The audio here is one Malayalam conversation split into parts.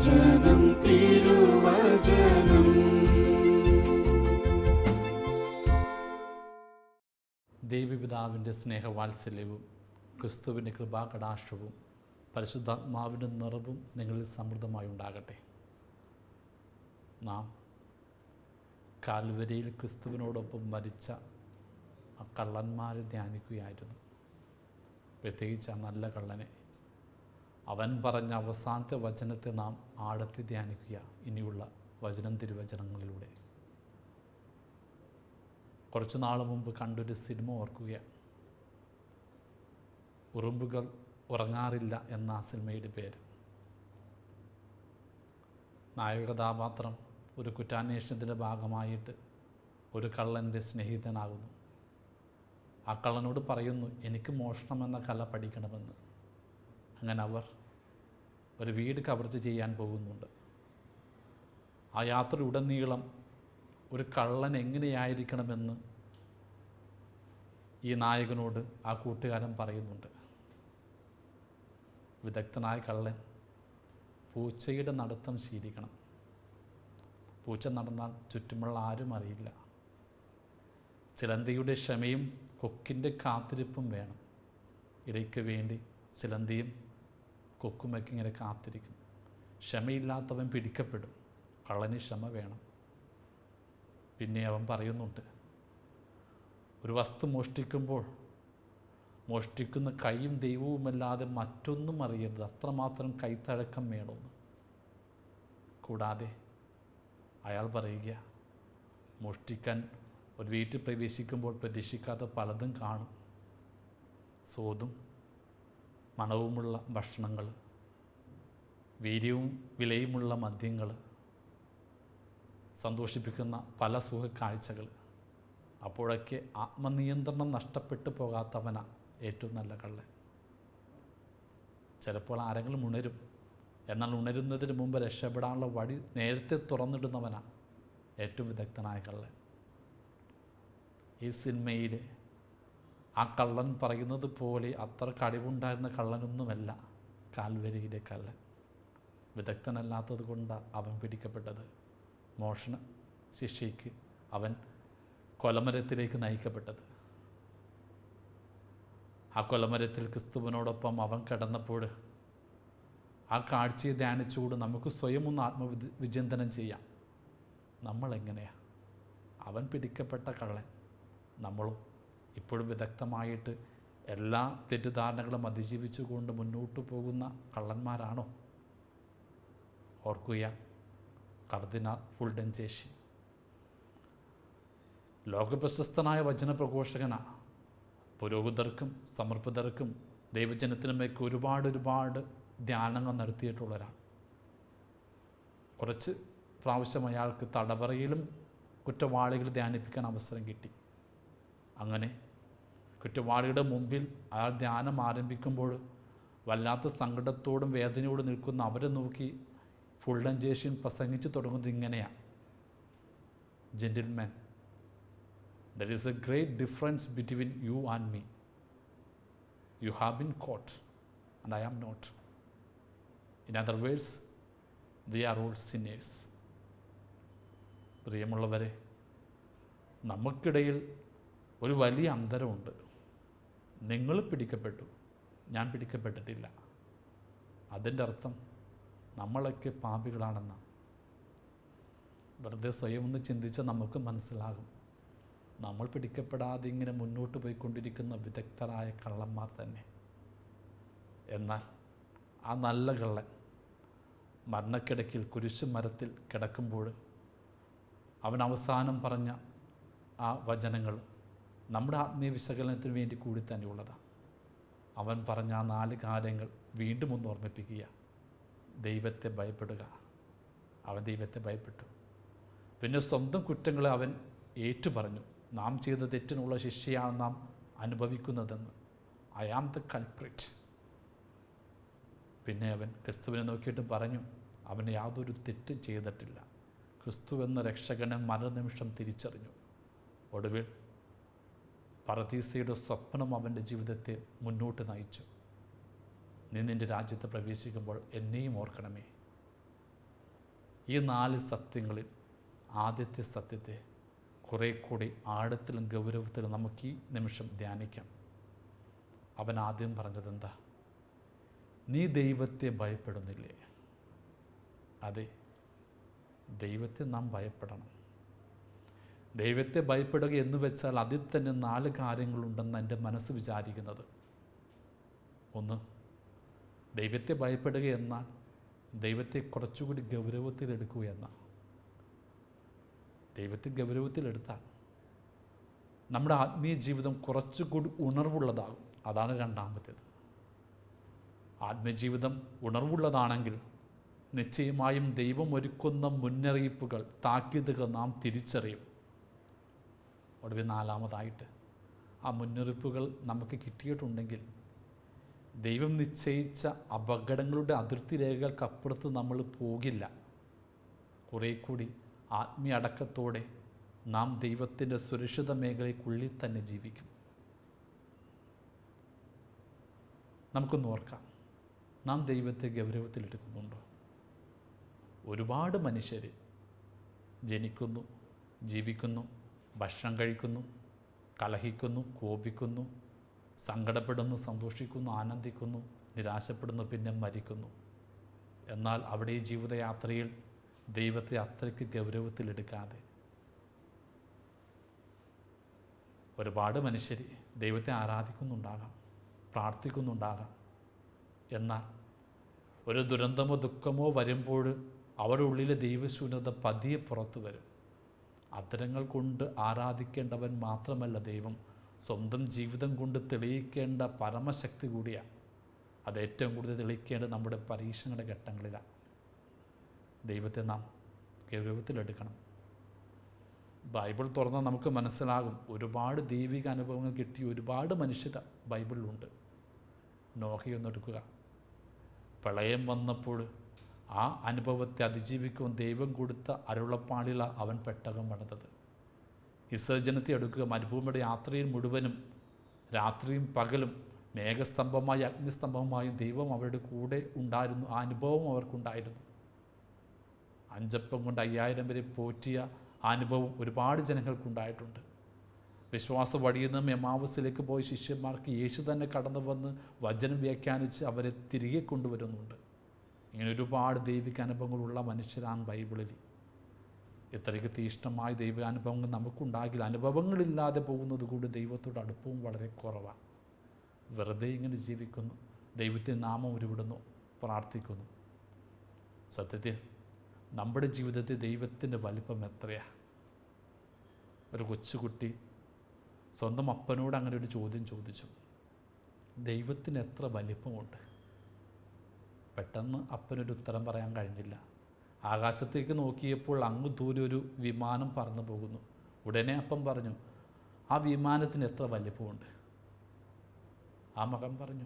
തിരുവചനം തിരുവചനം. ദേവിപിതാവിന്റെ സ്നേഹവാത്സല്യവും ക്രിസ്തുവിന്റെ കൃപാകടാക്ഷവും പരിശുദ്ധാത്മാവിന്റെ നിറവും നിങ്ങളിൽ സമൃദ്ധമായി ഉണ്ടാകട്ടെ. നാം കാൽവരിയിൽ ക്രിസ്തുവിനോടൊപ്പം മരിച്ച ആ കള്ളന്മാരെ ധ്യാനിക്കുകയായിരുന്നു. പ്രത്യേകിച്ച് ആ നല്ല കള്ളനെ അവൻ പറഞ്ഞ അവസാനത്തെ വചനത്തെ നാം ആഴത്തി ധ്യാനിക്കുക. ഇനിയുള്ള വചനം തിരുവചനങ്ങളിലൂടെ. കുറച്ച് നാൾ മുമ്പ് കണ്ടൊരു സിനിമ ഓർക്കുക ഉറുമ്പുകൾ ഉറങ്ങാറില്ല എന്ന ആ സിനിമയുടെ പേര്. നായക കഥാപാത്രം ഒരു കുറ്റാന്വേഷണത്തിന്റെ ഭാഗമായിട്ട് ഒരു കള്ളന്റെ സ്നേഹിതനാകുന്നു. ആ കള്ളനോട് പറയുന്നു എനിക്ക് മോഷണം എന്ന കല പഠിക്കണമെന്ന്. അങ്ങനെ അവർ ഒരു വീട് കവർച്ച ചെയ്യാൻ പോകുന്നുണ്ട്. ആ യാത്രയുടനീളം ഒരു കള്ളൻ എങ്ങനെയായിരിക്കണമെന്ന് ഈ നായകനോട് ആ കൂട്ടുകാരൻ പറയുന്നുണ്ട്. വിദഗ്ധനായ കള്ളൻ പൂച്ചയുടെ നടത്തം ശീലിക്കണം. പൂച്ച നടന്നാൽ ചുറ്റുമുള്ള ആരും അറിയില്ല. ചിലന്തിയുടെ ക്ഷമയും കൊക്കിന്റെ കാത്തിരിപ്പും വേണം. ഇടയ്ക്ക് വേണ്ടി ചിലന്തിയും കൊക്കുമൊക്കെ ഇങ്ങനെ കാത്തിരിക്കും. ക്ഷമയില്ലാത്തവൻ പിടിക്കപ്പെടും. കള്ളന് ക്ഷമ വേണം. പിന്നെ അവൻ പറയുന്നുണ്ട് ഒരു വസ്തു മോഷ്ടിക്കുമ്പോൾ മോഷ്ടിക്കുന്ന കൈയും ദൈവവുമല്ലാതെ മറ്റൊന്നും അറിയരുത്. അത്രമാത്രം കൈത്തഴക്കം വേണമെന്ന്. കൂടാതെ അയാൾ പറയുക മോഷ്ടിക്കാൻ ഒരു വീട്ടിൽ പ്രവേശിക്കുമ്പോൾ പ്രതീക്ഷിക്കാത്ത പലതും കാണും. സ്വാദും മണവുമുള്ള ഭക്ഷണങ്ങൾ വീര്യവും വിലയുമുള്ള മദ്യങ്ങൾ സന്തോഷിപ്പിക്കുന്ന പല സുഖ കാഴ്ചകൾ അപ്പോഴൊക്കെ ആത്മനിയന്ത്രണം നഷ്ടപ്പെട്ടു പോകാത്തവന ഏറ്റവും നല്ല കള്ളൻ. ചിലപ്പോൾ ആരെങ്കിലും ഉണരും. എന്നാൽ ഉണരുന്നതിന് മുമ്പ് രക്ഷപ്പെടാനുള്ള വഴി നേരത്തെ തുറന്നിടുന്നവനാണ് ഏറ്റവും വിദഗ്ധനായ കള്ളൻ. ഈ സിനിമയിൽ ആ കള്ളൻ പറയുന്നത് പോലെ അത്ര കഴിവുണ്ടായിരുന്ന കള്ളനൊന്നുമല്ല. കാൽവരിയിലെ കള്ളൻ. വിദഗ്ധനല്ലാത്തത് കൊണ്ടാണ് അവൻ പിടിക്കപ്പെട്ടത്. മോഷണ ശിക്ഷയ്ക്ക് അവൻ കൊലമരത്തിലേക്ക് നയിക്കപ്പെട്ടത്. ആ കൊലമരത്തിൽ ക്രിസ്തുവിനോടൊപ്പം അവൻ കിടന്നപ്പോൾ ആ കാഴ്ചയെ ധ്യാനിച്ചുകൊണ്ട് നമുക്ക് സ്വയം ഒന്ന് ആത്മവിധ വിചിന്തനം ചെയ്യാം. നമ്മളെങ്ങനെയാണ് അവൻ പിടിക്കപ്പെട്ട കള്ളൻ. നമ്മളും ഇപ്പോഴും വിദഗ്ധമായിട്ട് എല്ലാ തെറ്റിദ്ധാരണകളും അതിജീവിച്ചുകൊണ്ട് മുന്നോട്ട് പോകുന്ന കള്ളന്മാരാണോ? ഓർക്കുക കർദിനാൾ ഫുൾഡൻചേഷി ലോകപ്രശസ്തനായ വചനപ്രഘോഷകനാണ് പുരോഹിതർക്കും സമർപ്പിതർക്കും ദൈവജനത്തിനുമൊക്കെ ഒരുപാട് ഒരുപാട് ധ്യാനങ്ങൾ നടത്തിയിട്ടുള്ളവരാണ് കുറച്ച് പ്രാവശ്യം അയാൾക്ക് തടവറയിലും കുറ്റവാളികൾ ധ്യാനിപ്പിക്കാൻ അവസരം കിട്ടി. അങ്ങനെ കുറ്റവാളിയുടെ മുമ്പിൽ അയാൾ ധ്യാനം ആരംഭിക്കുമ്പോൾ വല്ലാത്ത സങ്കടത്തോടും വേദനയോടും നിൽക്കുന്ന അവരെ നോക്കി ഫുൾഡൻജേഷ്യൻ പ്രസംഗിച്ച് തുടങ്ങുന്നത് ഇങ്ങനെയാണ് gentleman there is a great difference between you and me you have been caught and I am not in other words we are all sinners പ്രിയമുള്ളവരെ നമുക്കിടയിൽ ഒരു വലിയ അന്തരമുണ്ട്. നിങ്ങൾ പിടിക്കപ്പെട്ടു. ഞാൻ പിടിക്കപ്പെട്ടിട്ടില്ല. അതിന്റെ അർത്ഥം നമ്മളൊക്കെ പാപികളാണെന്ന. വെറുതെ സ്വയം ഒന്ന് ചിന്തിച്ച് നമുക്ക് മനസ്സിലാകും. നമ്മൾ പിടിക്കപ്പെടാതെ ഇങ്ങനെ മുന്നോട്ട് പോയിക്കൊണ്ടിരിക്കുന്ന വിദഗ്ധരായ കള്ളന്മാർ തന്നെ. എന്നാൽ ആ നല്ല കള്ളൻ മരണക്കിടക്കിൽ കുരിശു മരത്തിൽ കിടക്കുമ്പോൾ അവൻ അവസാനം പറഞ്ഞ ആ വചനങ്ങൾ നമ്മുടെ ആത്മീയ വിശകലനത്തിന് വേണ്ടി കൂടി തന്നെയുള്ളതാണ് അവൻ പറഞ്ഞ ആ നാല് കാര്യങ്ങൾ വീണ്ടും ഒന്ന് ഓർമ്മിപ്പിക്കുക. ദൈവത്തെ ഭയപ്പെടുക. അവൻ ദൈവത്തെ ഭയപ്പെട്ടു. പിന്നെ സ്വന്തം കുറ്റങ്ങളെ അവൻ ഏറ്റുപറഞ്ഞു. നാം ചെയ്ത തെറ്റിനുള്ള ശിക്ഷയാണ് നാം അനുഭവിക്കുന്നതെന്ന്. ഐ ആം ദ കൾപ്രിറ്റ് പിന്നെ അവൻ ക്രിസ്തുവിനെ നോക്കിയിട്ട് പറഞ്ഞു അവൻ യാതൊരു തെറ്റും ചെയ്തിട്ടില്ല. ക്രിസ്തു എന്ന രക്ഷകനെ മരണനിമിഷം തിരിച്ചറിഞ്ഞു. ഒടുവിൽ പറദീസയുടെ സ്വപ്നം അവന്റെ ജീവിതത്തെ മുന്നോട്ട് നയിച്ചു. നീ നിന്റെ രാജ്യത്ത് പ്രവേശിക്കുമ്പോൾ എന്നെയും ഓർക്കണമേ. ഈ നാല് സത്യങ്ങളിൽ ആദ്യത്തെ സത്യത്തെ കുറേ കൂടി ആഴത്തിലും ഗൗരവത്തിലും നമുക്ക് ഈ നിമിഷം ധ്യാനിക്കാം. അവൻ ആദ്യം പറഞ്ഞത് എന്താ നീ ദൈവത്തെ ഭയപ്പെടുന്നില്ലേ? അതെ ദൈവത്തെ നാം ഭയപ്പെടണം. ദൈവത്തെ ഭയപ്പെടുക എന്ന് വെച്ചാൽ അതിൽ തന്നെ നാല് കാര്യങ്ങളുണ്ടെന്ന് എന്റെ മനസ്സ് വിചാരിക്കുന്നത്. ഒന്ന് ദൈവത്തെ ഭയപ്പെടുക എന്നാൽ ദൈവത്തെ കുറച്ചുകൂടി ഗൗരവത്തിലെടുക്കുക എന്നാണ്. ദൈവത്തെ ഗൗരവത്തിലെടുത്താൽ നമ്മുടെ ആത്മീയ ജീവിതം കുറച്ചുകൂടി ഉണർവുള്ളതാകും. അതാണ് രണ്ടാമത്തേത്. ആത്മജീവിതം ഉണർവുള്ളതാണെങ്കിൽ നിശ്ചയമായും ദൈവം ഒരുക്കുന്ന മുന്നറിയിപ്പുകൾ താക്കീതുകൾ നാം തിരിച്ചറിയും. ഒടുവിൽ നാലാമതായിട്ട് ആ മുന്നറിയിപ്പുകൾ നമുക്ക് കിട്ടിയിട്ടുണ്ടെങ്കിൽ ദൈവം നിശ്ചയിച്ച അപകടങ്ങളുടെ അതിർത്തി രേഖകൾക്കപ്പുറത്ത് നമ്മൾ പോകില്ല. കുറേ കൂടി ആത്മീയ അടക്കത്തോടെ നാം ദൈവത്തിന്റെ സുരക്ഷിത മേഖലയ്ക്കുള്ളിൽ തന്നെ ജീവിക്കും. നമുക്കൊന്ന് ഓർക്കാം. നാം ദൈവത്തെ ഗൗരവത്തിലെടുക്കുന്നുണ്ടോ? ഒരുപാട് മനുഷ്യർ ജനിക്കുന്നു ജീവിക്കുന്നു ഭക്ഷണം കഴിക്കുന്നു കലഹിക്കുന്നു കോപിക്കുന്നു സങ്കടപ്പെടുന്നു സന്തോഷിക്കുന്നു ആനന്ദിക്കുന്നു നിരാശപ്പെടുന്നു പിന്നെ മരിക്കുന്നു. എന്നാൽ അവിടെ ഈ ജീവിതയാത്രയിൽ ദൈവത്തെ അത്രയ്ക്ക് ഗൗരവത്തിലെടുക്കാതെ ഒരുപാട് മനുഷ്യർ ദൈവത്തെ ആരാധിക്കുന്നുണ്ടാകാം പ്രാർത്ഥിക്കുന്നുണ്ടാകാം. എന്നാൽ ഒരു ദുരന്തമോ ദുഃഖമോ വരുമ്പോൾ അവരുടെ ഉള്ളിലെ ദൈവശൂന്യത പതിയെ പുറത്തു വരും. അത്തരങ്ങൾ കൊണ്ട് ആരാധിക്കേണ്ടവൻ മാത്രമല്ല ദൈവം. സ്വന്തം ജീവിതം കൊണ്ട് തെളിയിക്കേണ്ട പരമശക്തി കൂടിയാണ് അത് ഏറ്റവും കൂടുതൽ തെളിയിക്കേണ്ടത് നമ്മുടെ പരീക്ഷണങ്ങളുടെ ഘട്ടങ്ങളിലാണ് ദൈവത്തെ നാം ഗൗരവത്തിലെടുക്കണം. ബൈബിൾ തുറന്നാൽ നമുക്ക് മനസ്സിലാകും ഒരുപാട് ദൈവിക അനുഭവങ്ങൾ കിട്ടിയ ഒരുപാട് മനുഷ്യർ ബൈബിളിലുണ്ട്. നോഹയൊന്നെടുക്കുക പ്രളയം വന്നപ്പോൾ ആ അനുഭവത്തെ അതിജീവിക്കുവാൻ ദൈവം കൊടുത്ത അരുളപ്പാളില അവൻ പെട്ടകം പണിതത്. വിസർജനത്തെ എടുക്കുക മരുഭൂമിയുടെ യാത്രയിൽ മുഴുവനും രാത്രിയും പകലും മേഘസ്തംഭമായി അഗ്നിസ്തംഭമായും ദൈവം അവരുടെ കൂടെ ഉണ്ടായിരുന്നു. ആ അനുഭവം അവർക്കുണ്ടായിരുന്നു. അഞ്ചപ്പം കൊണ്ട് അയ്യായിരം വരെ പോറ്റിയ അനുഭവം ഒരുപാട് ജനങ്ങൾക്കുണ്ടായിട്ടുണ്ട്. വിശ്വാസം വഴിയിൽ മെമാവസിലേക്ക് പോയ ശിഷ്യന്മാർക്ക് യേശു തന്നെ കടന്നു വന്ന് വചനം വ്യാഖ്യാനിച്ച് അവരെ തിരികെ കൊണ്ടുവരുന്നുണ്ട്. ഇങ്ങനെ ഒരുപാട് ദൈവിക അനുഭവങ്ങളുള്ള മനുഷ്യരാണ് ബൈബിളിൽ. ഇത്രയ്ക്ക് തീഷ്ണമായ ദൈവാനുഭവങ്ങൾ നമുക്കുണ്ടാകില്ല. അനുഭവങ്ങളില്ലാതെ പോകുന്നത് കൂടി ദൈവത്തോട് അടുപ്പവും വളരെ കുറവാണ് വെറുതെ ഇങ്ങനെ ജീവിക്കുന്നു. ദൈവത്തെ നാമം ഉരുവിടുന്നു. പ്രാർത്ഥിക്കുന്നു. സത്യത്തിൽ നമ്മുടെ ജീവിതത്തിൽ ദൈവത്തിന്റെ വലിപ്പം എത്രയാണ് ഒരു കൊച്ചുകുട്ടി സ്വന്തം അപ്പനോട് അങ്ങനെ ഒരു ചോദ്യം ചോദിച്ചു. ദൈവത്തിന് എത്ര വലിപ്പമുണ്ട്? പെട്ടെന്ന് അപ്പനൊരു ഉത്തരം പറയാൻ കഴിഞ്ഞില്ല. ആകാശത്തേക്ക് നോക്കിയപ്പോൾ അങ്ങ് ദൂരെ ഒരു വിമാനം പറന്നു പോകുന്നു. ഉടനെ അപ്പം പറഞ്ഞു ആ വിമാനത്തിന് എത്ര വലിപ്പമുണ്ട്? ആ മകൻ പറഞ്ഞു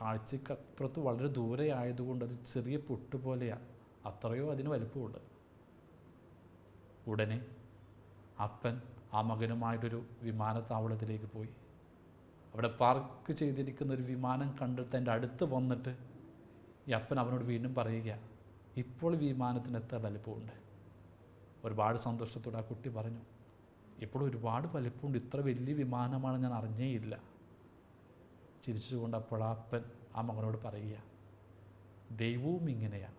കാഴ്ചക്കപ്പുറത്ത് വളരെ ദൂരെ ആയതുകൊണ്ട് അത് ചെറിയ പൊട്ട് പോലെയാണ് അത്രയോ അതിന് വലിപ്പമുണ്ട്. ഉടനെ അപ്പൻ ആ മകനുമായിട്ടൊരു വിമാനത്താവളത്തിലേക്ക് പോയി. അവിടെ പാർക്ക് ചെയ്തിരിക്കുന്ന ഒരു വിമാനം കണ്ടിട്ട് എന്റെ അടുത്ത് വന്നിട്ട് ഈ അപ്പൻ അവനോട് വീണ്ടും പറയുക ഇപ്പോൾ വിമാനത്തിന് എത്ര വലിപ്പമുണ്ട്? ഒരുപാട് സന്തോഷത്തോടെ ആ കുട്ടി പറഞ്ഞു ഇപ്പോൾ ഒരുപാട് വലിപ്പമുണ്ട്. ഇത്ര വലിയ വിമാനമാണ് ഞാൻ അറിഞ്ഞേയില്ല ചിരിച്ചുകൊണ്ട് അപ്പോൾ അപ്പൻ ആ മകനോട് പറയുക ദൈവവും ഇങ്ങനെയാണ്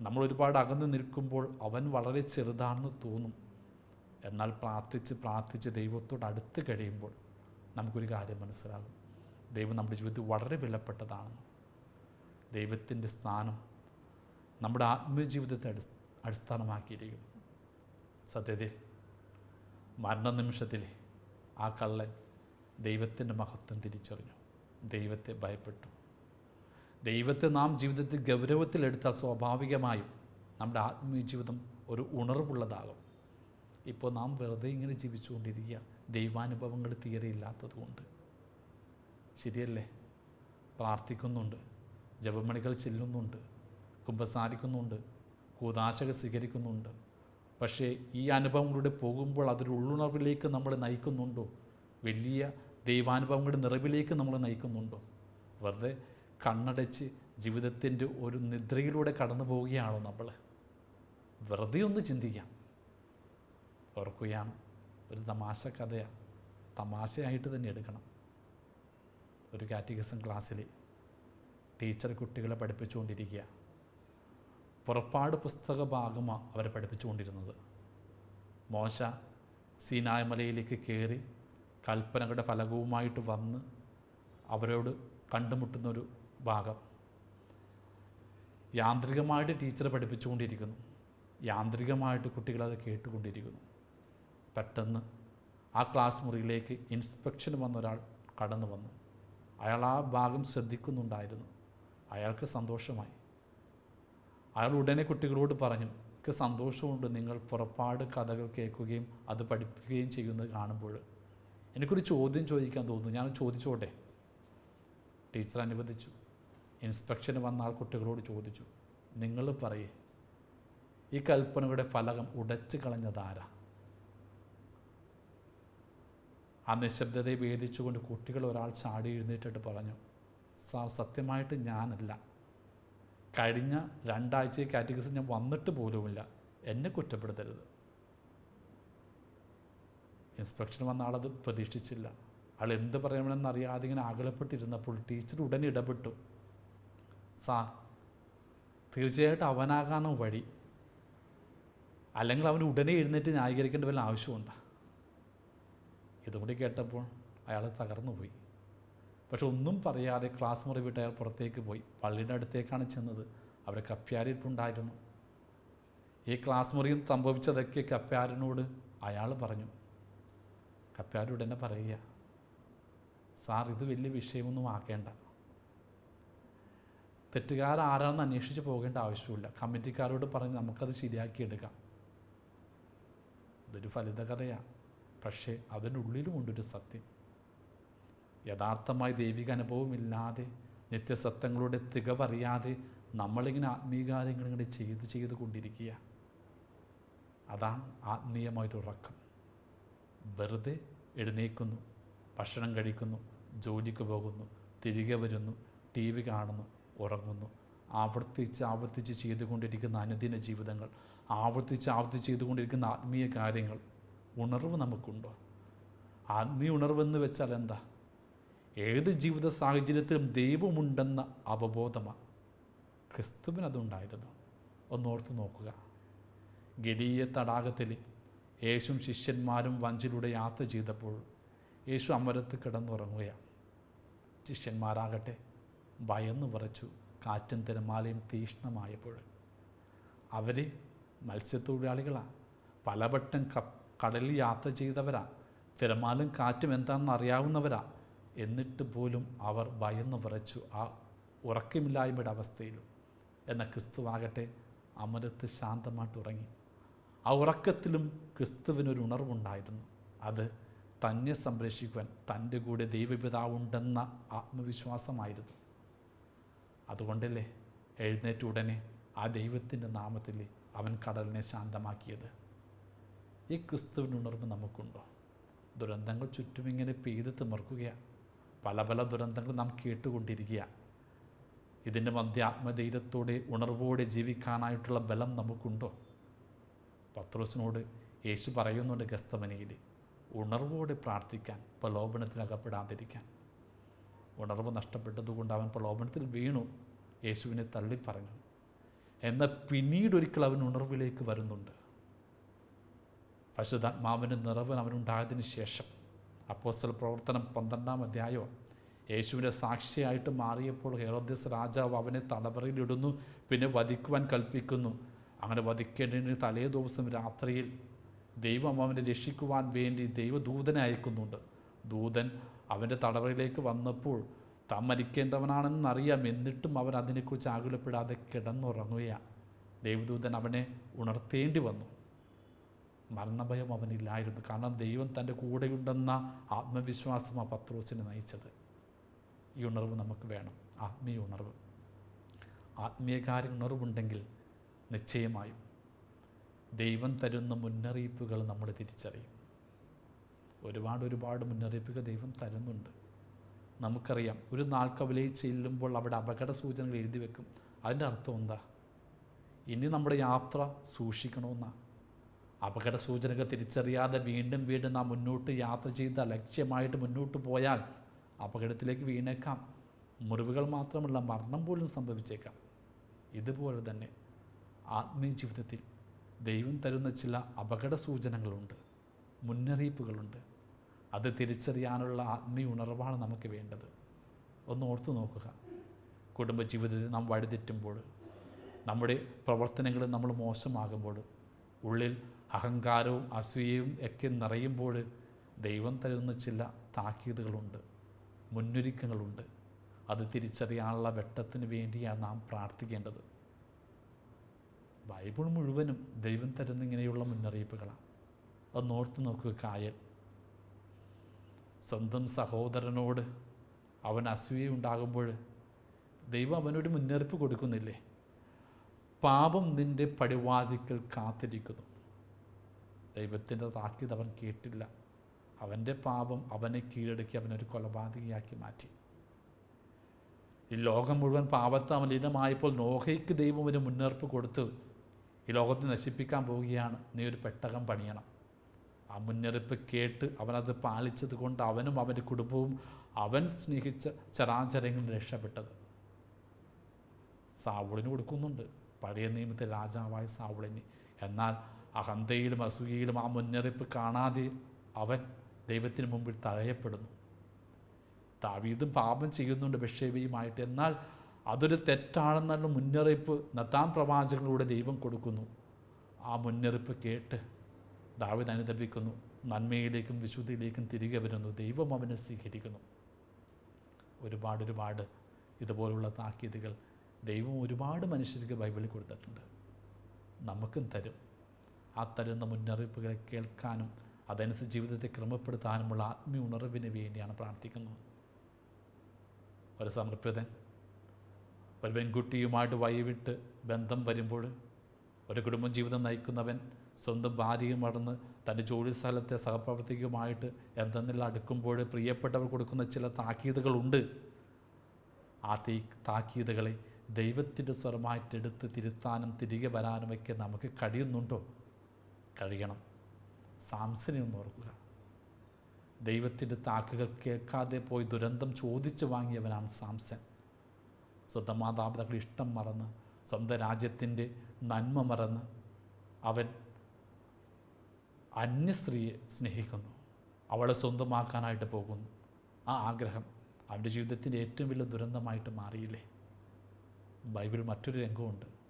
നമ്മൾ ഒരുപാട് അകന്ന് നിൽക്കുമ്പോൾ അവൻ വളരെ ചെറുതാണെന്ന് തോന്നും. എന്നാൽ പ്രാർത്ഥിച്ച് പ്രാർത്ഥിച്ച് ദൈവത്തോട് അടുത്ത് കഴിയുമ്പോൾ നമുക്കൊരു കാര്യം മനസ്സിലാകും. ദൈവം നമ്മുടെ ജീവിതത്തിൽ വളരെ വിലപ്പെട്ടതാണെന്ന്. ദൈവത്തിന്റെ സ്ഥാനം നമ്മുടെ ആത്മീയജീവിതത്തെ അടി അടിസ്ഥാനമാക്കിയിരിക്കുന്നു. സത്യത്തിൽ മരണനിമിഷത്തിൽ ആ കള്ളൻ ദൈവത്തിന്റെ മഹത്വം തിരിച്ചറിഞ്ഞു. ദൈവത്തെ ഭയപ്പെട്ടു. ദൈവത്തെ നാം ജീവിതത്തിൽ ഗൗരവത്തിലെടുത്താൽ സ്വാഭാവികമായും നമ്മുടെ ആത്മീയ ജീവിതം ഒരു ഉണർവുള്ളതാകും. ഇപ്പോൾ നാം വെറുതെ ഇങ്ങനെ ജീവിച്ചുകൊണ്ടിരിക്കുക ദൈവാനുഭവങ്ങൾ തീരെ ഇല്ലാത്തതുകൊണ്ട്. ശരിയല്ലേ? പ്രാർത്ഥിക്കുന്നുണ്ട്. ജപമണികൾ ചെല്ലുന്നുണ്ട് കുമ്പസാരിക്കുന്നുണ്ട് കൂതാശകൾ സ്വീകരിക്കുന്നുണ്ട്. പക്ഷേ ഈ അനുഭവങ്ങളുടെ പോകുമ്പോൾ അതൊരു ഉള്ളുണർവിലേക്ക് നമ്മൾ നയിക്കുന്നുണ്ടോ? വലിയ ദൈവാനുഭവങ്ങളുടെ നിറവിലേക്ക് നമ്മൾ നയിക്കുന്നുണ്ടോ? വെറുതെ കണ്ണടച്ച് ജീവിതത്തിന്റെ ഒരു നിദ്രയിലൂടെ കടന്നു പോവുകയാണോ നമ്മൾ? വെറുതെ ഒന്ന് ചിന്തിക്കാം. ഓർക്കുകയാണ് ഒരു തമാശ കഥയാണ്. തമാശയായിട്ട് തന്നെ എടുക്കണം. ഒരു കാറ്റഗിസം ക്ലാസ്സിൽ ടീച്ചർ കുട്ടികളെ പഠിപ്പിച്ചുകൊണ്ടിരിക്കുക. പുറപ്പാട് പുസ്തക ഭാഗമാണ് അവരെ പഠിപ്പിച്ചുകൊണ്ടിരുന്നത്. മോശ സീനായ്മലയിലേക്ക് കയറി കൽപ്പനകളുടെ ഫലകവുമായിട്ട് വന്ന് അവരോട് കണ്ടുമുട്ടുന്നൊരു ഭാഗം. യാന്ത്രികമായിട്ട് ടീച്ചർ പഠിപ്പിച്ചുകൊണ്ടിരിക്കുന്നു. യാന്ത്രികമായിട്ട് കുട്ടികളത് കേട്ടുകൊണ്ടിരിക്കുന്നു. പെട്ടെന്ന് ആ ക്ലാസ് മുറിയിലേക്ക് ഇൻസ്പെക്ഷൻ വന്ന ഒരാൾ കടന്നു വന്നു അയാൾ ആ ഭാഗം ശ്രദ്ധിക്കുന്നുണ്ടായിരുന്നു. അയാൾക്ക് സന്തോഷമായി. അയാൾ ഉടനെ കുട്ടികളോട് പറഞ്ഞു എനിക്ക് സന്തോഷമുണ്ട് നിങ്ങൾ പുറപ്പാട് കഥകൾ കേൾക്കുകയും അത് പഠിപ്പിക്കുകയും ചെയ്യുന്നത് കാണുമ്പോൾ. എനിക്കൊരു ചോദ്യം ചോദിക്കാൻ തോന്നുന്നു. ഞാൻ ചോദിച്ചോട്ടെ? ടീച്ചർ അനുവദിച്ചു. ഇൻസ്പെക്ഷന് വന്ന ആൾ കുട്ടികളോട് ചോദിച്ചു നിങ്ങൾ പറയേ ഈ കൽപ്പനയുടെ ഫലകം ഉടച്ചു കളഞ്ഞതാരാ ആ നിശബ്ദതയെ ഭേദിച്ചുകൊണ്ട് കുട്ടികൾ ഒരാൾ ചാടി എഴുന്നേറ്റിട്ട് പറഞ്ഞു സത്യമായിട്ട് ഞാനല്ല. കഴിഞ്ഞ രണ്ടാഴ്ച കാറ്റഗറിസ് ഞാൻ വന്നിട്ട് പോലുമില്ല. എന്നെ കുറ്റപ്പെടുത്തരുത്. ഇൻസ്പെക്ഷൻ വന്ന ആളത് പ്രതീക്ഷിച്ചില്ല. ആൾ എന്ത് പറയണമെന്ന് അറിയാതെ ഇങ്ങനെ അകലപ്പെട്ടിരുന്നപ്പോൾ ടീച്ചർ ഉടനെ ഇടപെട്ടു. സാർ തീർച്ചയായിട്ടും അവനാകാനോ വഴി. അല്ലെങ്കിൽ അവൻ ഉടനെ എഴുന്നേറ്റ് ന്യായീകരിക്കേണ്ട വല്ല ആവശ്യമുണ്ട് ഇതും കൂടി കേട്ടപ്പോൾ അയാൾ തകർന്നു പോയി പക്ഷെ ഒന്നും പറയാതെ ക്ലാസ് മുറി വിട്ട് അയാൾ പുറത്തേക്ക് പോയി. പള്ളിയുടെ അടുത്തേക്കാണ് ചെന്നത്. അവിടെ കപ്പ്യാരിപ്പുണ്ടായിരുന്നു. ഈ ക്ലാസ് മുറിയിൽ സംഭവിച്ചതൊക്കെ കപ്പ്യാരനോട് അയാൾ പറഞ്ഞു. കപ്പ്യാരോട് എന്നെ പറയുക സാർ ഇത് വലിയ വിഷയമൊന്നും ആക്കേണ്ട. തെറ്റുകാർ ആരാണെന്ന് അന്വേഷിച്ച് പോകേണ്ട ആവശ്യമില്ല. കമ്മിറ്റിക്കാരോട് പറഞ്ഞ് നമുക്കത് ശരിയാക്കിയെടുക്കാം ഇതൊരു ഫലിത കഥയാണ് പക്ഷേ അതിനുള്ളിലുമുണ്ടൊരു സത്യം. യഥാർത്ഥമായി ദൈവിക അനുഭവമില്ലാതെ നിത്യസത്യങ്ങളുടെ തികവറിയാതെ നമ്മളിങ്ങനെ ആത്മീയകാര്യങ്ങൾ ഇങ്ങനെ ചെയ്ത് ചെയ്ത് കൊണ്ടിരിക്കുക. അതാണ് ആത്മീയമായിട്ട് ഉറക്കം. വെറുതെ എഴുന്നേക്കുന്നു ഭക്ഷണം കഴിക്കുന്നു ജോലിക്ക് പോകുന്നു തിരികെ വരുന്നു ടി വി കാണുന്നു ഉറങ്ങുന്നു. ആവർത്തിച്ച് ആവർത്തിച്ച് ചെയ്തുകൊണ്ടിരിക്കുന്ന അനുദിന ജീവിതങ്ങൾ ആവർത്തിച്ച് ആവർത്തിച്ച് ചെയ്തുകൊണ്ടിരിക്കുന്ന ആത്മീയ കാര്യങ്ങൾ ഉണർവ് നമുക്കുണ്ടോ? ആത്മീയ ഉണർവെന്ന് വെച്ചാൽ എന്താ? ഏത് ജീവിത സാഹചര്യത്തിലും ദൈവമുണ്ടെന്ന അവബോധമാണ്. ക്രിസ്തുവിനതുണ്ടായിരുന്നു. ഒന്നോർത്ത് നോക്കുക. ഗലീയ തടാകത്തിൽ യേശും ശിഷ്യന്മാരും വഞ്ചിലൂടെ യാത്ര ചെയ്തപ്പോൾ യേശു അമരത്ത് കിടന്നുറങ്ങുകയാണ്. ശിഷ്യന്മാരാകട്ടെ ഭയന്ന് വിറച്ചു. കാറ്റും തിരമാലയും തീഷ്ണമായപ്പോൾ. അവർ മത്സ്യത്തൊഴിലാളികളാണ് പലവട്ടം കടലിൽ യാത്ര ചെയ്തവരാ. തിരമാലും കാറ്റും എന്താണെന്ന് അറിയാവുന്നവരാ. എന്നിട്ട് പോലും അവർ ഭയന്ന് വിറച്ചു ആ ഉറക്കമില്ലായ്മയുടെ അവസ്ഥയിലും. എന്ന ക്രിസ്തുവാകട്ടെ അമരത്ത് ശാന്തമായിട്ട് ഉറങ്ങി. ആ ഉറക്കത്തിലും ക്രിസ്തുവിനൊരു ഉണർവുണ്ടായിരുന്നു. അത് തന്നെ സംരക്ഷിക്കുവാൻ തന്റെ കൂടെ ദൈവപിതാവുണ്ടെന്ന ആത്മവിശ്വാസമായിരുന്നു. അതുകൊണ്ടല്ലേ എഴുന്നേറ്റ് ഉടനെ ആ ദൈവത്തിന്റെ നാമത്തിൽ അവൻ കടലിനെ ശാന്തമാക്കിയത്? ഈ ക്രിസ്തുവിന്റെ ഉണർവ് നമുക്കുണ്ടോ? ദുരന്തങ്ങൾ ചുറ്റും ഇങ്ങനെ പെയ്ത് തിമർക്കുകയാണ് പല പല ദുരന്തങ്ങൾ നാം കേട്ടുകൊണ്ടിരിക്കുക ഇതിന്റെ മധ്യ ആത്മധൈര്യത്തോടെ ഉണർവോടെ ജീവിക്കാനായിട്ടുള്ള ബലം നമുക്കുണ്ടോ? പത്രോസിനോട് യേശു പറയുന്നുണ്ട് ഗസ്തമനിയിൽ ഉണർവോടെ പ്രാർത്ഥിക്കാൻ പ്രലോഭനത്തിനകപ്പെടാതിരിക്കാൻ. ഉണർവ് നഷ്ടപ്പെട്ടതുകൊണ്ട് അവൻ പ്രലോഭനത്തിൽ വീണു. യേശുവിനെ തള്ളിപ്പറഞ്ഞു എന്നാൽ പിന്നീടൊരിക്കൽ അവൻ ഉണർവിലേക്ക് വരുന്നുണ്ട്. പശുതാത്മാവിന്റെ നിറവ് അവനുണ്ടായതിനു ശേഷം അപ്പോസ്തല പ്രവർത്തനം പന്ത്രണ്ടാം അധ്യായം. യേശുവിന്റെ സാക്ഷിയായിട്ട് മാറിയപ്പോൾ ഹെറോദ്യസ് രാജാവ് അവനെ തടവറയിലിടുന്നു പിന്നെ വധിക്കുവാൻ കൽപ്പിക്കുന്നു. അങ്ങനെ വധിക്കേണ്ടതിന് തലേ ദിവസം രാത്രിയിൽ ദൈവം അവനെ രക്ഷിക്കുവാൻ വേണ്ടി ദൈവദൂതനെ അയക്കുന്നുണ്ട്. ദൂതൻ അവന്റെ തടവറയിലേക്ക് വന്നപ്പോൾ താൻ മരിക്കേണ്ടവനാണെന്നറിയാം എന്നിട്ടും അവൻ അതിനെക്കുറിച്ച് ആകുലപ്പെടാതെ കിടന്നുറങ്ങുകയാണ്. ദൈവദൂതൻ അവനെ ഉണർത്തേണ്ടി വന്നു. മരണഭയം അവനില്ലായിരുന്നു. കാരണം ദൈവം തന്റെ കൂടെയുണ്ടെന്ന ആത്മവിശ്വാസം ആ പത്രോസിനെ നയിച്ചത്. ഈ ഉണർവ് നമുക്ക് വേണം. ആത്മീയ ഉണർവ്. ആത്മീയകാര്യ ഉണർവുണ്ടെങ്കിൽ നിശ്ചയമായും ദൈവം തരുന്ന മുന്നറിയിപ്പുകൾ നമ്മൾ തിരിച്ചറിയും. ഒരുപാട് ഒരുപാട് മുന്നറിയിപ്പുകൾ ദൈവം തരുന്നുണ്ട്. നമുക്കറിയാം ഒരു നാൾക്കവലയിൽ ചെല്ലുമ്പോൾ അവിടെ അപകട സൂചനകൾ എഴുതി വെക്കും. അതിന്റെ അർത്ഥം എന്താ? ഇനി നമ്മുടെ യാത്ര സൂക്ഷിക്കണമെന്നാണ്. അപകട സൂചനകൾ തിരിച്ചറിയാതെ വീണ്ടും വീണ്ടും നാം മുന്നോട്ട് യാത്ര ചെയ്ത ലക്ഷ്യമായിട്ട് മുന്നോട്ട് പോയാൽ അപകടത്തിലേക്ക് വീണേക്കാം. മുറിവുകൾ മാത്രമുള്ള മരണം പോലും സംഭവിച്ചേക്കാം. ഇതുപോലെ തന്നെ ആത്മീയ ജീവിതത്തിൽ ദൈവം തരുന്ന ചില അപകട സൂചനകളുണ്ട് മുന്നറിയിപ്പുകളുണ്ട്. അത് തിരിച്ചറിയാനുള്ള ആത്മീയ ഉണർവാണ് നമുക്ക് വേണ്ടത്. ഒന്ന് ഓർത്തു നോക്കുക. കുടുംബജീവിതത്തിൽ നാം വഴിതെറ്റുമ്പോൾ നമ്മുടെ പ്രവർത്തനങ്ങൾ നമ്മൾ മോശമാകുമ്പോൾ ഉള്ളിൽ അഹങ്കാരവും അസൂയയും ഒക്കെ നിറയുമ്പോൾ ദൈവം തരുന്ന ചില താക്കീതുകളുണ്ട് മുന്നൊരുക്കങ്ങളുണ്ട്. അത് തിരിച്ചറിയാനുള്ള വെട്ടത്തിന് വേണ്ടിയാണ് നാം പ്രാർത്ഥിക്കേണ്ടത്. ബൈബിൾ മുഴുവനും ദൈവം തരുന്ന ഇങ്ങനെയുള്ള മുന്നറിയിപ്പുകളാണ്. അത് നോർത്ത് നോക്കുക കായൽ. സ്വന്തം സഹോദരനോട് അവൻ അസൂയ ഉണ്ടാകുമ്പോൾ ദൈവം അവനൊരു മുന്നറിയിപ്പ് കൊടുക്കുന്നില്ലേ? പാപം നിന്റെ പടിവാതിക്കൽ കാത്തിരിക്കുന്നു. ദൈവത്തിന്റെ താക്കീത് അവൻ കേട്ടില്ല. അവന്റെ പാപം അവനെ കീഴടക്കി അവനൊരു കൊലപാതകയാക്കി മാറ്റി. ഈ ലോകം മുഴുവൻ പാപത്താ മലിനമായപ്പോൾ നോഹയ്ക്ക് ദൈവം ഒരു മുന്നറിയിപ്പ് കൊടുത്ത് ഈ ലോകത്തെ നശിപ്പിക്കാൻ പോവുകയാണ്. നീ ഒരു പെട്ടകം പണിയണം. ആ മുന്നറിയിപ്പ് കേട്ട് അവനത് പാലിച്ചത് കൊണ്ട് അവനും അവന്റെ കുടുംബവും അവൻ സ്നേഹിച്ച ചരാചരങ്ങളിൽ രക്ഷപ്പെട്ടത്. സാവുളിന് കൊടുക്കുന്നുണ്ട്. പഴയ നിയമത്തെ രാജാവായ സാവുളിന്. എന്നാൽ അഹന്തയിലും അസൂയയിലും ആ മുന്നറിയിപ്പ് കാണാതെ അവൻ ദൈവത്തിന് മുമ്പിൽ തഴയപ്പെടുന്നു. താവീതും പാപം ചെയ്യുന്നുണ്ട് ബഷേബിയുമായിട്ട് എന്നാൽ അതൊരു തെറ്റാണെന്നുള്ള മുന്നറിയിപ്പ് നത്താൻ പ്രവാചകനിലൂടെ ദൈവം കൊടുക്കുന്നു. ആ മുന്നറിയിപ്പ് കേട്ട് ദാവിദ് അനുദപിക്കുന്നു. നന്മയിലേക്കും വിശുദ്ധിയിലേക്കും തിരികെ വരുന്നു. ദൈവം അവനെ സ്വീകരിക്കുന്നു. ഒരുപാട് ഒരുപാട് ഇതുപോലുള്ള താക്കീതുകൾ ദൈവം ഒരുപാട് മനുഷ്യർക്ക് ബൈബിളിൽ കൊടുത്തിട്ടുണ്ട്. നമുക്കും തരും. ആ തരുന്ന മുന്നറിയിപ്പുകൾ കേൾക്കാനും അതനുസരിച്ച് ജീവിതത്തെ ക്രമപ്പെടുത്താനുമുള്ള ആത്മീയ ഉണർവിന് വേണ്ടിയാണ് പ്രാർത്ഥിക്കുന്നത്. ഒരു സമർപ്പിതൻ ഒരു പെൺകുട്ടിയുമായിട്ട് വൈവിട്ട് ബന്ധം വരുമ്പോൾ ഒരു കുടുംബം ജീവിതം നയിക്കുന്നവൻ സ്വന്തം ഭാര്യയും മറന്ന് തന്റെ ജോലി സ്ഥലത്തെ സഹപ്രവർത്തകയുമായിട്ട് എന്തെന്നെല്ലാം അടുക്കുമ്പോൾ പ്രിയപ്പെട്ടവർ കൊടുക്കുന്ന ചില താക്കീതുകളുണ്ട്. ആ തീ താക്കീതുകളെ ദൈവത്തിന്റെ സ്വരമായിട്ട് എടുത്ത് തിരുത്താനും തിരികെ വരാനുമൊക്കെ നമുക്ക് കഴിയുന്നുണ്ടോ? കഴിയണം. സാംസനെ ഒന്ന് ഓർക്കുക. ദൈവത്തിന്റെ താക്കുകൾ കേൾക്കാതെ പോയി ദുരന്തം ചോദിച്ചു വാങ്ങിയവനാണ് സാംസൻ സ്വന്തം മാതാപിതാക്കളുടെ ഇഷ്ടം മറന്ന് സ്വന്തം രാജ്യത്തിന്റെ നന്മ മറന്ന് അവൻ അന്യസ്ത്രീയെ സ്നേഹിക്കുന്നു. അവളെ സ്വന്തമാക്കാനായിട്ട് പോകുന്നു. ആ ആഗ്രഹം അവന്റെ ജീവിതത്തിന്റെ ഏറ്റവും വലിയ ദുരന്തമായിട്ട് മാറിയില്ലേ? ബൈബിൾ മറ്റൊരു രംഗമുണ്ട്.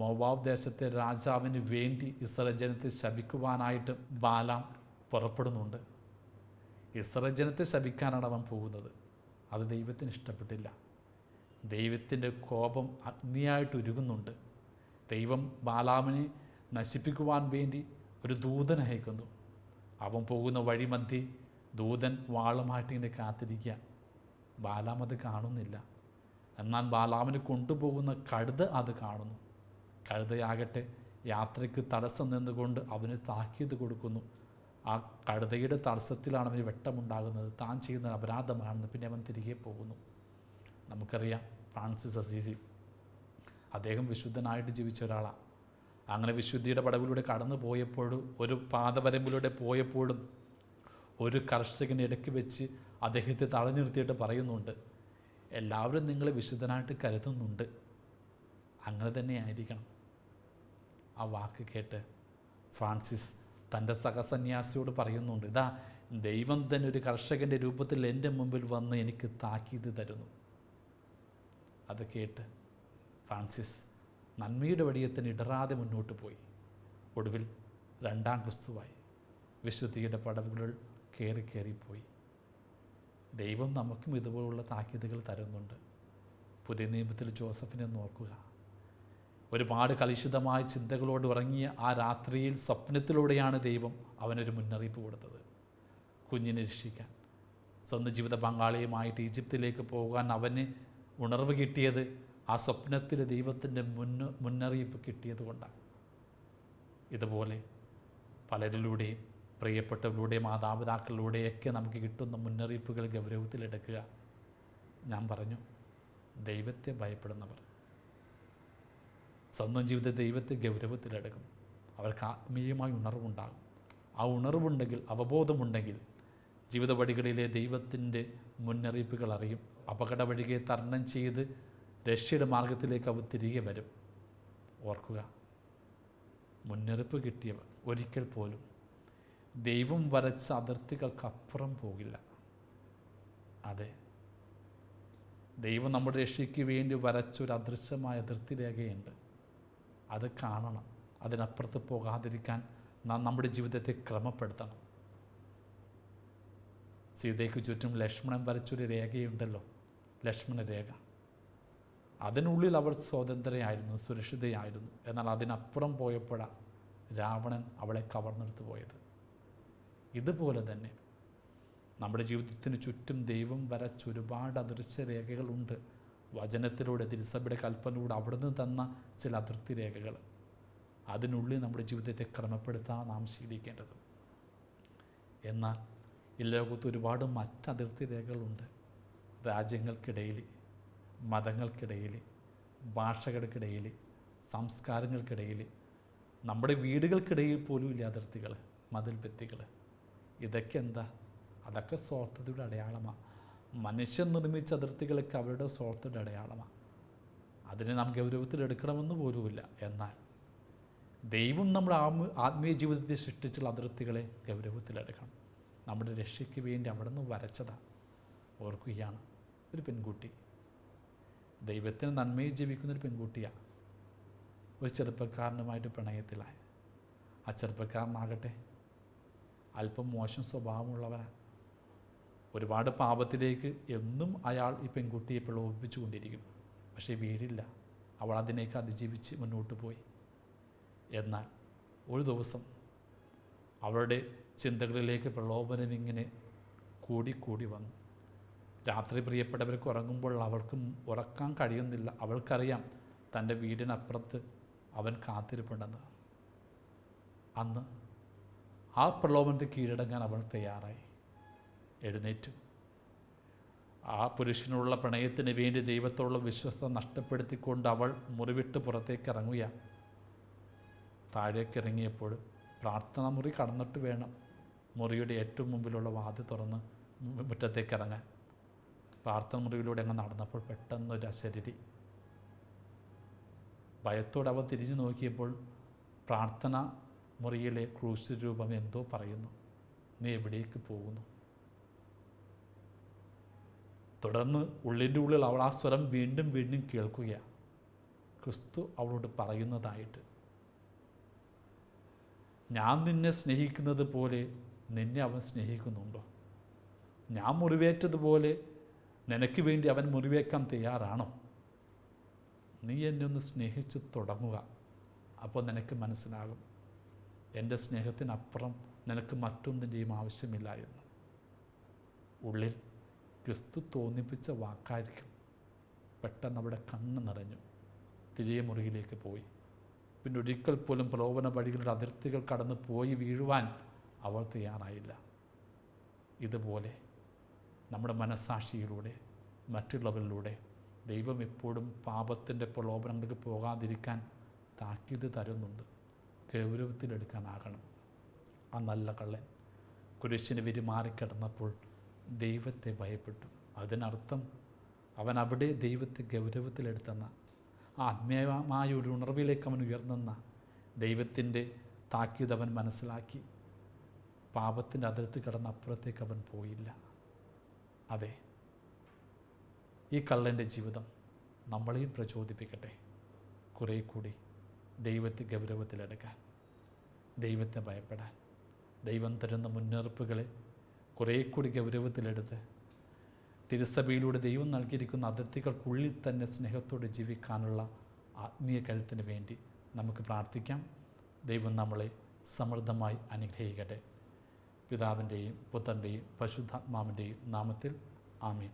മോവാബ് ദേശത്തെ രാജാവിന് വേണ്ടി ഇസ്രയേൽ ജനത്തെ ശപിക്കുവാനായിട്ട് ബാലാം പുറപ്പെടുന്നുണ്ട്. ഇസ്രയേൽ ജനത്തെ ശപിക്കാനാണ് അവൻ പോകുന്നത്. അത് ദൈവത്തിന് ഇഷ്ടപ്പെട്ടില്ല. ദൈവത്തിന്റെ കോപം അഗ്നിയായിട്ട് ഉരുകുന്നുണ്ട്. ദൈവം ബാലാമിനെ നശിപ്പിക്കുവാൻ വേണ്ടി ഒരു ദൂതൻ അയക്കുന്നു. അവൻ പോകുന്ന വഴിമധ്യേ ദൂതൻ വാളുമായിട്ട് ഇങ്ങനെ കാത്തിരിക്കുക. ബാലാം അത് കാണുന്നില്ല. എന്നാൽ ബാലാമിന് കൊണ്ടുപോകുന്ന കടുത് അത് കാണുന്നു. കഴുതയാകട്ടെ യാത്രയ്ക്ക് തടസ്സം നിന്നുകൊണ്ട് അവന് താക്കീത് കൊടുക്കുന്നു. ആ കഴുതയുടെ തടസ്സത്തിലാണ് അവന് വെട്ടമുണ്ടാകുന്നത്. താൻ ചെയ്യുന്ന അപരാധമാണെന്ന് പിന്നെ അവൻ തിരികെ പോകുന്നു. നമുക്കറിയാം ഫ്രാൻസിസ് അസീസി അദ്ദേഹം വിശുദ്ധനായിട്ട് ജീവിച്ച ഒരാളാണ് അങ്ങനെ വിശുദ്ധിയുടെ പടവിലൂടെ കടന്നു പോയപ്പോഴും ഒരു പാതവരമ്പിലൂടെ പോയപ്പോഴും ഒരു കർഷകനെ ഇടയ്ക്ക് വെച്ച് അദ്ദേഹത്തെ തടഞ്ഞു നിർത്തിയിട്ട് പറയുന്നുണ്ട് എല്ലാവരും നിങ്ങളെ വിശുദ്ധനായിട്ട് കരുതുന്നുണ്ട്. അങ്ങനെ തന്നെ ആയിരിക്കണം. ആ വാക്ക് കേട്ട് ഫ്രാൻസിസ് തന്റെ സഹസന്യാസിയോട് പറയുന്നുണ്ട് ഇതാ ദൈവം തന്നെ ഒരു കർഷകന്റെ രൂപത്തിൽ എന്റെ മുമ്പിൽ വന്ന് എനിക്ക് താക്കീത് തരുന്നു. അത് കേട്ട് ഫ്രാൻസിസ് നന്മയുടെ വടിയത്തിന് ഇടറാതെ മുന്നോട്ട് പോയി. ഒടുവിൽ രണ്ടാം ക്രിസ്തുവായി വിശുദ്ധിയുടെ പടവുകൾ കയറി കയറിപ്പോയി ദൈവം നമുക്കും ഇതുപോലുള്ള താക്കീതുകൾ തരുന്നുണ്ട്. പുതിയ നിയമത്തിൽ ജോസഫിനെ നോക്കുക ഒരുപാട് കലുഷിതമായ ചിന്തകളോട് ഉറങ്ങിയ ആ രാത്രിയിൽ സ്വപ്നത്തിലൂടെയാണ് ദൈവം അവനൊരു മുന്നറിയിപ്പ് കൊടുത്തത്. കുഞ്ഞിനെ രക്ഷിക്കാൻ. സ്വന്തം ജീവിത പങ്കാളിയുമായിട്ട് ഈജിപ്തിലേക്ക് പോകാൻ അവന് ഉണർവ് കിട്ടിയത് ആ സ്വപ്നത്തിൽ ദൈവത്തിന്റെ മുന്ന മുന്നറിയിപ്പ് കിട്ടിയത് കൊണ്ടാണ്. ഇതുപോലെ പലരിലൂടെയും പ്രിയപ്പെട്ടവരിലൂടെയും മാതാപിതാക്കളിലൂടെയൊക്കെ നമുക്ക് കിട്ടുന്ന മുന്നറിയിപ്പുകൾ ഗൗരവത്തിലെടുക്കുക. ഞാൻ പറഞ്ഞു ദൈവത്തെ ഭയപ്പെടുന്നവർ. സ്വന്തം ജീവിതത്തെ ദൈവത്തെ ഗൗരവത്തിലെടുക്കും. അവർക്ക് ആത്മീയമായ ഉണർവുണ്ടാകും. ആ ഉണർവുണ്ടെങ്കിൽ അവബോധമുണ്ടെങ്കിൽ ജീവിത വഴികളിലെ ദൈവത്തിന്റെ മുന്നറിയിപ്പുകൾ അറിയും. അപകട വഴിയെ തരണം ചെയ്ത് രക്ഷയുടെ മാർഗത്തിലേക്ക് അവർ തിരികെ വരും. ഓർക്കുക മുന്നറിയിപ്പ് കിട്ടിയവർ ഒരിക്കൽ പോലും ദൈവം വരച്ച അതിർത്തികൾക്കപ്പുറം പോകില്ല. അതെ ദൈവം നമ്മുടെ രക്ഷയ്ക്ക് വേണ്ടി വരച്ചൊരു അദൃശ്യമായ അതിർത്തി രേഖയുണ്ട് അത് കാണണം. അതിനപ്പുറത്ത് പോകാതിരിക്കാൻ നാം നമ്മുടെ ജീവിതത്തെ ക്രമപ്പെടുത്തണം. സീതയ്ക്ക് ചുറ്റും ലക്ഷ്മണൻ വരച്ചൊരു രേഖയുണ്ടല്ലോ. ലക്ഷ്മണ രേഖ. അതിനുള്ളിൽ അവൾ സ്വതന്ത്രയായിരുന്നു സുരക്ഷിതയായിരുന്നു. എന്നാൽ അതിനപ്പുറം പോയപ്പോഴാണ് രാവണൻ അവളെ കവർന്നെടുത്ത് പോയത്. ഇതുപോലെ തന്നെ നമ്മുടെ ജീവിതത്തിന് ചുറ്റും ദൈവം വരച്ച ഒരുപാട് അദൃശ്യ രേഖകളുണ്ട്. വചനത്തിലൂടെ തിരുസഭയുടെ കൽപ്പനയിലൂടെ അവിടുന്ന് തന്ന ചില അതിർത്തി രേഖകൾ. അതിനുള്ളിൽ നമ്മുടെ ജീവിതത്തെ ക്രമപ്പെടുത്താൻ നാം ശീലിക്കേണ്ടത്. എന്നാൽ ഈ ലോകത്ത് ഒരുപാട് മറ്റ് അതിർത്തി രേഖകളുണ്ട്. രാജ്യങ്ങൾക്കിടയിൽ മതങ്ങൾക്കിടയിൽ ഭാഷകൾക്കിടയിൽ സംസ്കാരങ്ങൾക്കിടയിൽ നമ്മുടെ വീടുകൾക്കിടയിൽ പോലും ഇല്ല അതിർത്തികൾ മതിൽ ഭിത്തികൾ ഇതൊക്കെ എന്താ? അതൊക്കെ സ്വാർത്ഥതയുടെ അടയാളമാണ് മനുഷ്യൻ നിർമ്മിച്ച അതിർത്തികളൊക്കെ അവരുടെ സ്വാർത്ഥയുടെ അടയാളമാണ്. അതിനെ നാം ഗൗരവത്തിലെടുക്കണമെന്ന് പോലുമില്ല. എന്നാൽ ദൈവം നമ്മുടെ ആത്മ ആത്മീയ ജീവിതത്തെ സൃഷ്ടിച്ചുള്ള അതിർത്തികളെ ഗൗരവത്തിലെടുക്കണം നമ്മുടെ രക്ഷയ്ക്ക് വേണ്ടി അവിടെ നിന്ന് വരച്ചതാണ് ഓർക്കുകയാണ് ഒരു പെൺകുട്ടി. ദൈവത്തിന് നന്മയിൽ ജീവിക്കുന്ന ഒരു പെൺകുട്ടിയാണ് ഒരു ചെറുപ്പക്കാരനുമായിട്ട് പ്രണയത്തിലായി. ആ ചെറുപ്പക്കാരനാകട്ടെ അല്പം മോശം സ്വഭാവമുള്ളവരാണ് ഒരുപാട് പാപത്തിലേക്ക് എന്നും അയാൾ ഈ പെൺകുട്ടിയെ പ്രലോഭിപ്പിച്ചുകൊണ്ടിരിക്കും പക്ഷേ വീടില്ല. അവൾ അതിനേക്ക് അതിജീവിച്ച് മുന്നോട്ട് പോയി. എന്നാൽ ഒരു ദിവസം അവളുടെ ചിന്തകളിലേക്ക് പ്രലോഭനം ഇങ്ങനെ കൂടിക്കൂടി വന്നു. രാത്രി പ്രിയപ്പെട്ടവർക്ക് ഉറങ്ങുമ്പോൾ അവൾക്കും ഉറക്കാൻ കഴിയുന്നില്ല. അവൾക്കറിയാം തന്റെ വീടിനപ്പുറത്ത് അവൻ കാത്തിരിപ്പുണ്ടെന്ന്. അന്ന് ആ പ്രലോഭനത്തെ കീഴടങ്ങാൻ അവൾ തയ്യാറായി. എഴുന്നേറ്റു. ആ പുരുഷനുള്ള പ്രണയത്തിന് വേണ്ടി ദൈവത്തോളം വിശ്വസ്ത നഷ്ടപ്പെടുത്തിക്കൊണ്ട് അവൾ മുറിവിട്ട് പുറത്തേക്ക് ഇറങ്ങുകയാണ് താഴേക്ക് ഇറങ്ങിയപ്പോൾ പ്രാർത്ഥന മുറി കടന്നിട്ട് വേണം മുറിയുടെ ഏറ്റവും മുമ്പിലുള്ള വാതി തുറന്ന് മുറ്റത്തേക്ക് ഇറങ്ങാൻ പ്രാർത്ഥന മുറിയിലൂടെ അങ്ങ് നടന്നപ്പോൾ പെട്ടെന്നൊരു അശരീരി. ഭയത്തോടെ അവ തിരിഞ്ഞു നോക്കിയപ്പോൾ പ്രാർത്ഥന മുറിയിലെ ക്രൂശ് രൂപം എന്തോ പറയുന്നു. നീ എവിടേക്ക് പോകുന്നു? തുടർന്ന് ഉള്ളിന്റെ ഉള്ളിൽ അവൾ ആ സ്വരം വീണ്ടും വീണ്ടും കേൾക്കുകയാണ് ക്രിസ്തു അവളോട് പറയുന്നതായിട്ട്. ഞാൻ നിന്നെ സ്നേഹിക്കുന്നത് പോലെ നിന്നെ അവൻ സ്നേഹിക്കുന്നുണ്ടോ? ഞാൻ മുറിവേറ്റതുപോലെ നിനക്ക് വേണ്ടി അവൻ മുറിവേക്കാൻ തയ്യാറാണോ? നീ എന്നെ ഒന്ന് സ്നേഹിച്ച് തുടങ്ങുക. അപ്പോൾ നിനക്ക് മനസ്സിലാകും. എന്റെ സ്നേഹത്തിനപ്പുറം നിനക്ക് മറ്റൊന്നിന്റെയും ആവശ്യമില്ല എന്ന്. ഉള്ളിൽ ക്രിസ്തു തോന്നിപ്പിച്ച വാക്കായിരിക്കും. പെട്ടെന്ന് അവിടെ കണ്ണ് നിറഞ്ഞു. തിരികെ മുറിയിലേക്ക് പോയി. പിന്നെ ഒരിക്കൽ പോലും പ്രലോഭന വഴികളുടെ അതിർത്തികൾ കടന്ന് പോയി വീഴുവാൻ അവൾ തയ്യാറായില്ല. ഇതുപോലെ നമ്മുടെ മനസാക്ഷിയിലൂടെ മറ്റുള്ളവരിലൂടെ ദൈവം എപ്പോഴും പാപത്തിന്റെ പ്രലോഭനങ്ങൾക്ക് പോകാതിരിക്കാൻ താക്കീത് തരുന്നുണ്ട്. ഗൗരവത്തിലെടുക്കാനാകണം. ആ നല്ല കള്ളൻ കുരിശിന് വിരിമാറിക്കിടന്നപ്പോൾ ദൈവത്തെ ഭയപ്പെട്ടു. അതിനർത്ഥം അവൻ അവിടെ ദൈവത്തെ ഗൗരവത്തിലെടുത്തെന്ന ആത്മീയമായ ഒരു ഉണർവിലേക്ക് അവൻ ഉയർന്നെന്ന ദൈവത്തിന്റെ താക്കീത് അവൻ മനസ്സിലാക്കി. പാപത്തിന്റെ അതിർത്തി കടന്ന് അപ്പുറത്തേക്ക് അവൻ പോയില്ല. അതെ ഈ കള്ളന്റെ ജീവിതം നമ്മളെയും പ്രചോദിപ്പിക്കട്ടെ. കുറേ കൂടി ദൈവത്തെ ഗൗരവത്തിലെടുക്കാൻ ദൈവത്തെ ഭയപ്പെടാൻ ദൈവം തരുന്ന മുന്നറിയിപ്പുകളെ കുറേ കൂടി ഗൗരവത്തിലെടുത്ത് തിരുസഭയിലൂടെ ദൈവം നൽകിയിരിക്കുന്ന അതിർത്തികൾക്കുള്ളിൽ തന്നെ സ്നേഹത്തോടെ ജീവിക്കാനുള്ള ആത്മീയ കരുത്തിന് വേണ്ടി നമുക്ക് പ്രാർത്ഥിക്കാം. ദൈവം നമ്മളെ സമൃദ്ധമായി അനുഗ്രഹിക്കട്ടെ. പിതാവിന്റെയും പുത്രന്റെയും പശുദ്ധാത്മാവിന്റെയും നാമത്തിൽ ആമീൻ.